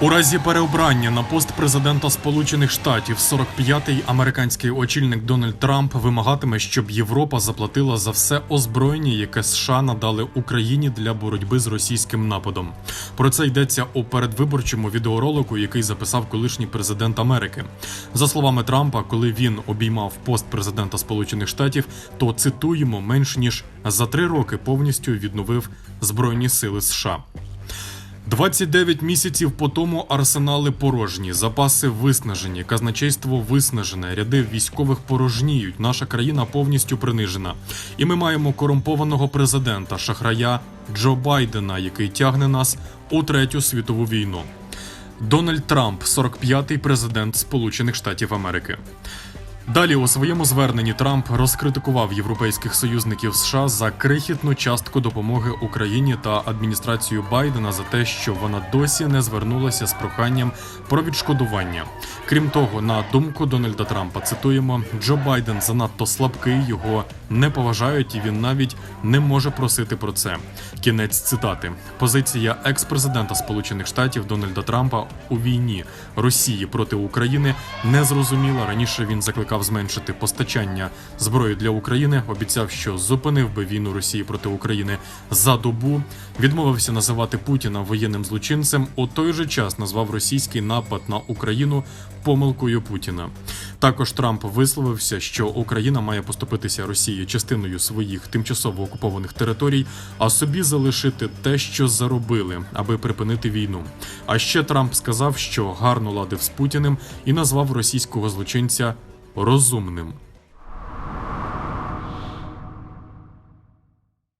У разі переобрання на пост президента Сполучених Штатів 45-й американський очільник Дональд Трамп вимагатиме, щоб Європа заплатила за все озброєння, яке США надали Україні для боротьби з російським нападом. Про це йдеться у передвиборчому відеоролику, який записав колишній президент Америки. За словами Трампа, коли він обіймав пост президента Сполучених Штатів, то цитуємо менш ніж за три роки повністю відновив збройні сили США. 29 місяців по тому арсенали порожні, запаси виснажені, казначейство виснажене, ряди військових порожніють. Наша країна повністю принижена. І ми маємо корумпованого президента, шахрая Джо Байдена, який тягне нас у третю світову війну. Дональд Трамп, 45-й президент Сполучених Штатів Америки. Далі у своєму зверненні Трамп розкритикував європейських союзників США за крихітну частку допомоги Україні та адміністрацію Байдена за те, що вона досі не звернулася з проханням про відшкодування. Крім того, на думку Дональда Трампа, цитуємо, Джо Байден занадто слабкий, його не поважають, і він навіть не може просити про це. Кінець цитати. Позиція екс-президента Сполучених Штатів Дональда Трампа у війні Росії проти України не зрозуміла. Раніше він закликав зменшити постачання зброї для України. Обіцяв, що зупинив би війну Росії проти України за добу. Відмовився називати Путіна воєнним злочинцем. У той же час назвав російський напад на Україну помилкою Путіна. Також Трамп висловився, що Україна має поступитися Росії частиною своїх тимчасово окупованих територій, а собі залишити те, що заробили, аби припинити війну. А ще Трамп сказав, що гарно ладив з Путіним і назвав російського злочинця розумним.